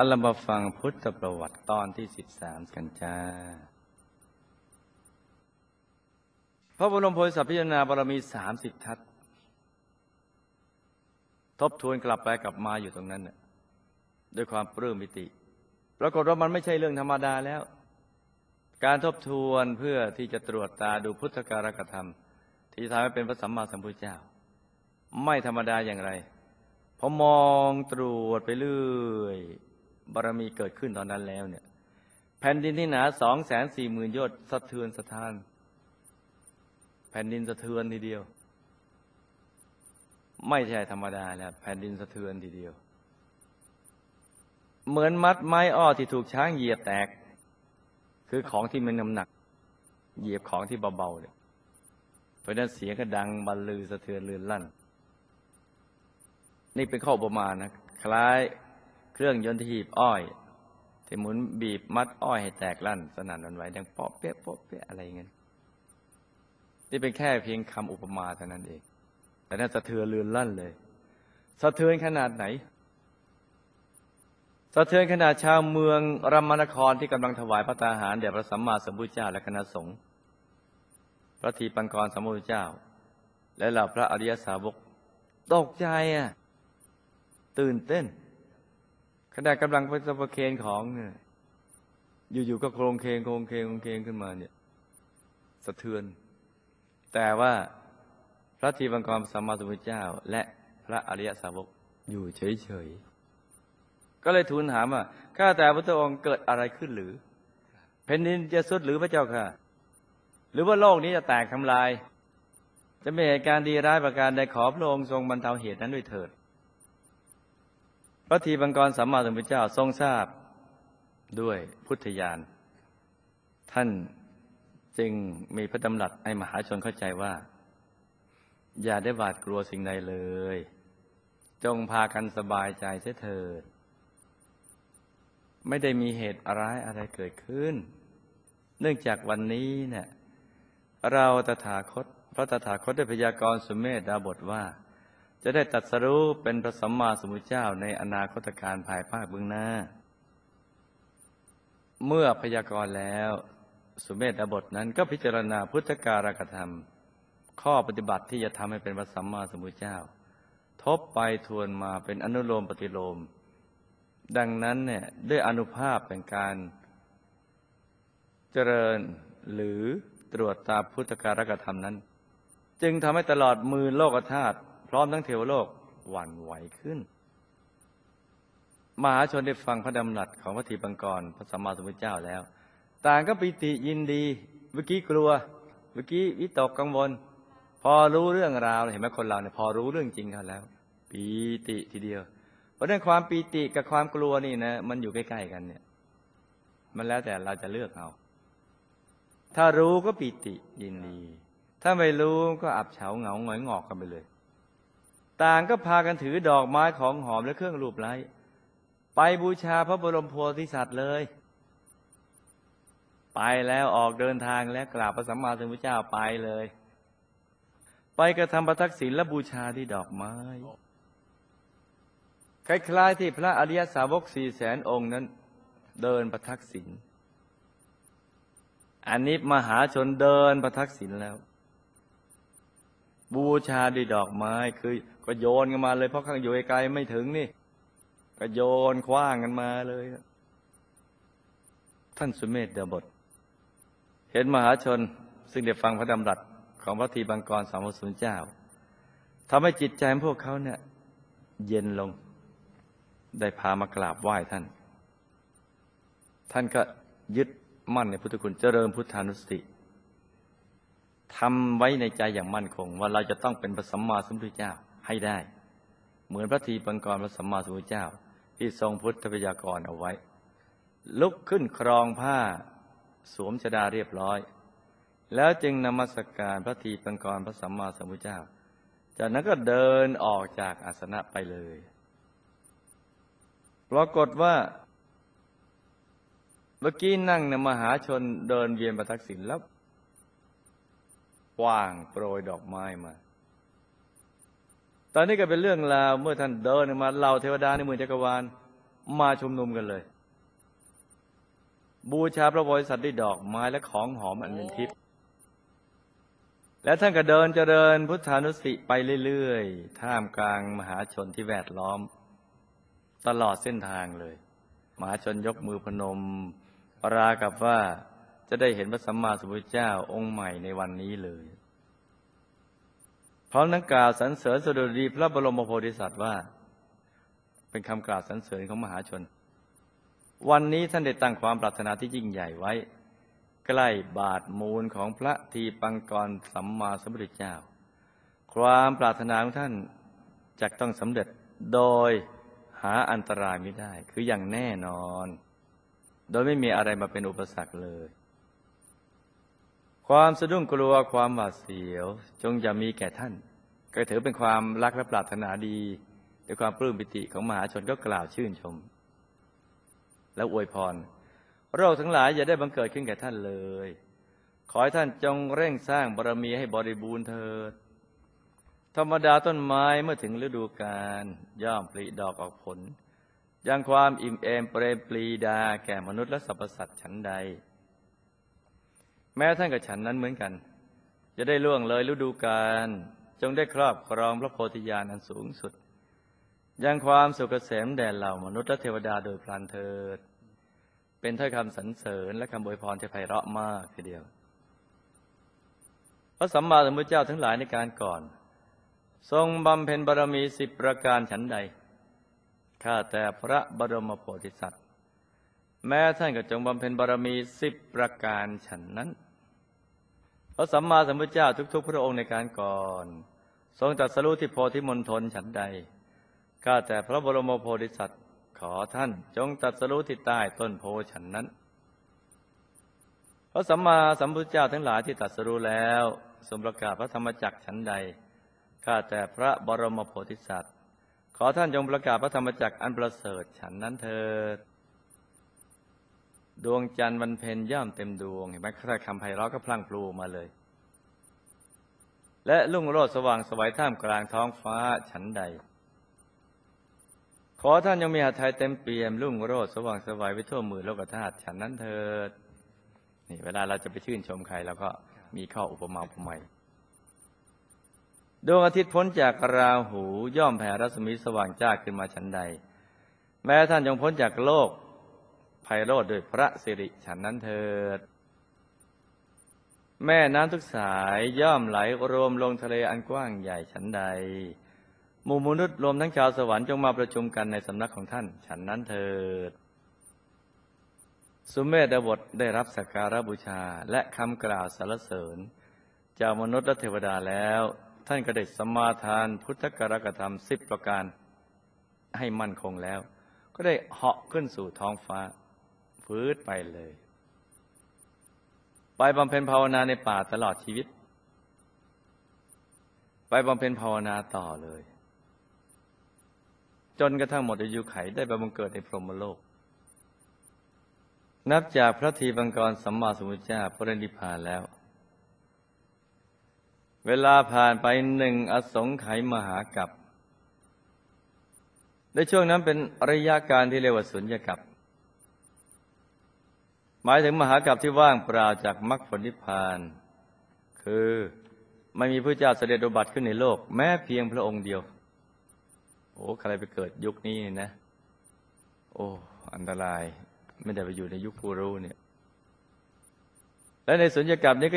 อัลลมาฟังพุทธประวัติตอนที่สิบสามกันจ้า พระบรมโพธิสัตว์พิจารณาบารมีสามสิบทัศทบทวนกลับไปกลับมาอยู่ตรงนั้นน่ด้วยความปลื้มมิติปรากฏว่ามันไม่ใช่เรื่องธรรมดาแล้ว การทบทวนเพื่อที่จะตรวจตาดูพุทธการกธรรม ที่ทำให้เป็นพระสัมมาสัมพุทธเจ้า ไม่ธรรมดาอย่างไรพอมองตรวจไปเรื่อย บารมีเกิดขึ้นตอนนั้นแล้วเนี่ย แผ่นดินที่หนาสองแสนสี่หมื่นยอดสะเทือนสะท้าน แผ่นดินสะเทือนทีเดียว ไม่ใช่ธรรมดาแล้วแผ่นดินสะเทือนทีเดียว เหมือนมัดไม้อ้อที่ถูกช้างเหยียบแตก คือของที่มันน้ำหนัก เหยียบของที่เบาๆเนี่ยเพราะนั้นเสียงก็ดังบรรลือสะเทือนเลือนลั่น นี่เป็นข้อประมาณนะคล้าย เครื่องยนต์ที่หีบอ้อย ที่หมุนบีบมัดอ้อยให้แตกลั่น สนั่นวันไหวดังป๊อเปี้ยป๊อเปี้ยอะไรเงี้ยนี่เป็นแค่เพียงคำอุปมาเท่านั้นเอง แต่น่าสะเทือนเลือนลั่นเลย สะเทือนขนาดไหน สะเทือนขนาดชาวเมืองรัมมนครที่กำลังถวายพระตาหารแด่พระสัมมาสัมพุทธเจ้าและคณะสงฆ์พระทีปังกรสัมพุทธเจ้า และเหล่าพระอริยสาวกตกใจอะตื่นเต้น ขณะกำลังไปสะเคนของเนี่ยอยู่ๆก็โครงเคงโครงเคงโครงเคงขึ้นมาเนี่ยสะเทือน แต่ว่าพระทีบังกรสัมมาสัมพุทธเจ้า และพระอริยสาวกอยู่เฉยๆ ก็เลยทูลถามว่าข้าแต่พระองค์เกิดอะไรขึ้นหรือแผ่นดินจะสุดหรือพระเจ้าค่ะ หรือว่าโลกนี้จะแตกทำลาย จะมีเหตุการณ์ดีร้ายประการใดขอพระองค์ทรงบรรเทาเหตุนั้นด้วยเถิด พระทีบังกรสัมมาสัมพุทธเจ้าทรงทราบด้วยพุทธญาณท่านจึงมีพระดำรัสให้มหาชนเข้าใจว่า อย่าได้หวาดกลัวสิ่งใดเลย จงพากันสบายใจเสียเถิดไม่ได้มีเหตุอะไรอะไรเกิดขึ้น เนื่องจากวันนี้เนี่ยเราตถาคต พระตถาคตได้พยากรณ์สุเมธดาบทว่า จะได้ตัดสรู้เป็นพระสัมมาสัมพุทธเจ้าในอนาคตการภายภาคเบื้องหน้า เมื่อพยากรณ์แล้วสุเมธบทนั้นก็พิจารณาพุทธการกธรรม ข้อปฏิบัติที่จะทำให้เป็นพระสัมมาสัมพุทธเจ้า ทบไปทวนมาเป็นอนุโลมปฏิโลม ดังนั้นเนี่ยด้วยอนุภาพเป็นการ เจริญหรือตรวจตาพุทธการกธรรมนั้น จึงทำให้ตลอดมือโลกธาตุ พร้อมทั้งเทวโลกหวั่นไหวขึ้น มหาชนได้ฟังพระดำรัสของพระทีปังกรพระสัมมาสัมพุทธเจ้าแล้ว ต่างก็ปิติยินดีเมื่อกี้กลัวเมื่อกี้วิตกกังวล พอรู้เรื่องราวเห็นไหมคนเราเนี่ยพอรู้เรื่องจริงเขาแล้วปีติทีเดียว เพราะนั้นความปีติกับความกลัวนี่นะมันอยู่ใกล้ๆกันเนี่ย มันแล้วแต่เราจะเลือกเอาถ้ารู้ก็ปีติยินดี ถ้าไม่รู้ก็อับเฉาเหงาหงอยงอกกันไปเลย ต่างก็พากันถือดอกไม้ของหอมและเครื่องรูปไล้ไปบูชาพระบรมโพธิสัตว์เลย ไปแล้วออกเดินทางแล้วกราบพระสัมมาสัมพุทธเจ้าไปเลย ไปกระทำประทักษิณและบูชาที่ดอกไม้คล้ายๆที่พระอริยสาวกสี่แสนองค์นั้น เดินประทักษิณอันนี้มหาชนเดินประทักษิณแล้ว บูชาด้วยดอกไม้คือก็โยนกันมาเลยเพราะข้างอยู่ไกลไม่ถึงนี่ ก็โยนคว้างกันมาเลย ท่านสุเมธเดบท เห็นมหาชน ซึ่งได้ฟังพระดำรัสของพระทีบังกรสามสุนเจ้าทำให้จิตใจพวกเขาเนี่ย เย็นลง ได้พามากราบไหว้ท่าน ท่านก็ยึดมั่นในพุทธคุณเจริญพุทธานุสติ ทำไว้ในใจอย่างมั่นคง ว่าเราจะต้องเป็นพระสัมมาสัมพุทธเจ้าให้ได้ เหมือนพระทีปังกรพระสัมมาสัมพุทธเจ้า ที่ทรงพุทธพยากรเอาไว้ ลุกขึ้นครองผ้าสวมชดาเรียบร้อย แล้วจึงนมัสการพระทีปังกรพระสัมมาสัมพุทธเจ้า จากนั้นก็เดินออกจากอาสนะไปเลยปรากฏว่าเมื่อกี้นั่งนมหาชนเดินเวียนประทักษิณแล้ว กว้างโปรยดอกไม้มา ตอนนี้ก็เป็นเรื่องราวเมื่อท่านเดินมาเหล่าเทวดาในเมืองจักรวาลมาชุมนุมกันเลย บูชาพระโพธิสัตว์ด้วยดอกไม้และของหอมอันเป็นทิพย์และท่านก็เดินเจริญพุทธานุสติไปเรื่อยๆ ท่ามกลางมหาชนที่แวดล้อม ตลอดเส้นทางเลย มหาชนยกมือพนม ปรากับว่า จะได้เห็นพระสัมมาสัมพุทธเจ้าองค์ใหม่ในวันนี้เลย พร้อมทั้งกล่าวสรรเสริญสดุดีพระบรมโพธิสัตว์ว่า เป็นคำกล่าวสรรเสริญของมหาชน วันนี้ท่านได้ตั้งความปรารถนาที่ยิ่งใหญ่ไว้ ใกล้บาทมูลของพระทีปังกรสัมมาสัมพุทธเจ้า ความปรารถนาของท่านจะต้องสำเร็จโดยหาอันตรายไม่ได้ คืออย่างแน่นอน โดยไม่มีอะไรมาเป็นอุปสรรคเลย ความสะดุ้งกลัวความหวาดเสียว จงอย่ามีแก่ท่าน ก็ถือเป็นความรักและปรารถนาดีด้วยความปลื้มปิติของมหาชนก็กล่าวชื่นชม แล้วอวยพรโรคทั้งหลายอย่าได้บังเกิดขึ้นแก่ท่านเลย ขอให้ท่านจงเร่งสร้างบารมีให้บริบูรณ์เถิด ธรรมดาต้นไม้เมื่อถึงฤดูกาลย่อมปลีดอกออกผลยังความอิ่มเอมเปรมปรีดาแก่มนุษย์และสรรพสัตว์ฉันใด แม้ท่านกับฉันนั้นเหมือนกัน จะได้ล่วงเลยฤดูกาลจงได้ครอบครองพระโพธิญาณอันสูงสุด ยังความสุขเกษมแด่เหล่ามนุษย์และเทวดาโดยพลันเถิด เป็นถ้อยคำสรรเสริญและคำบวยพรที่ไพเราะมากทีเดียว พระสัมมาสัมพุทธเจ้าทั้งหลายในการก่อน ทรงบำเพ็ญบารมีสิบประการฉันใดข้าแต่พระบรมโพธิสัตว์ แม้ท่านก็จงบำเพ็ญบารมีสิบประการฉันนั้น ระสัมมาสัมพุทธเจ้าทุก ๆ พระองค์ในการก่อน ทรงตรัสรู้ที่โพธิมณฑลฉันใดข้าแต่พระบรมโพธิสัตว์ขอท่านจงตรัสรู้ที่ใต้ต้นโพฉันนั้น พระสัมมาสัมพุทธเจ้าทั้งหลายที่ตรัสรู้แล้วทรงประกาศพระธรรมจักรฉันใดข้าแต่พระบรมโพธิสัตว์ ขอท่านจงประกาศพระธรรมจักรอันประเสริฐฉันนั้นเถิด ดวงจันทร์วันเพ็ญย่อมเต็มดวงเห็นไหมค่าคำไพเราะก็พลั่งพลูมาเลย และลุ่งโรดสว่างสวัยท่ามกลางท้องฟ้าฉันใด ขอท่านยังมีหัตถ์ไทยเต็มเปี่ยมรุ่งโรดสว่างสวัยไปทั่วมือโลกธาตุฉันนั้นเถิดนี่เวลาเราจะไปชื่นชมใครเราก็มีข้ออุปมาอุปไมยดวงอาทิตย์พ้นจากราหูย่อมแผ่รัศมีสว่างจ้าขึ้นมาชั้นใด แม้ท่านจงพ้นจากโลก ไพโรด้วยพระสิริฉันนั้นเถิด แม่น้ำทุกสายย่อมไหลรวมลงทะเลอันกว้างใหญ่ฉันใดหมู่มนุษย์รวมทั้งชาวสวรรค์จงมาประชุมกันในสำนักของท่าน ฉันนั้นเถิด สุเมธบทได้รับสักการะบูชาและคำกล่าวสรรเสริญจากมนุษย์และเทวดาแล้ว ท่านก็ได้สมาทานพุทธกรกธรรมสิบประการให้มั่นคงแล้ว ก็ได้เหาะขึ้นสู่ท้องฟ้า พื้นไปเลย ไปบำเพ็ญภาวนาในป่าตลอดชีวิต ไปบำเพ็ญภาวนาต่อเลย จนกระทั่งหมดอายุไขได้ไปบังเกิดในพรหมโลก นับจากพระทีบังกรสัมมาสัมพุทธเจ้าพระนิพพานแล้วเวลาผ่านไปหนึ่งอสงไขยมหากับในช่วงนั้นเป็นระยะการที่เรียกว่าสุญญกับ หมายถึงมหากัปที่ว่างเปล่าจากมรรคผลนิพพาน คือไม่มีพระเจ้าเสด็จอุบัติขึ้นในโลก แม้เพียงพระองค์เดียว โอ้ใครไปเกิดยุคนี้นะ โอ้ อันตรายไม่ได้ไปอยู่ในยุคกูรูเนี่ย และในสุญญากาศนี้ก็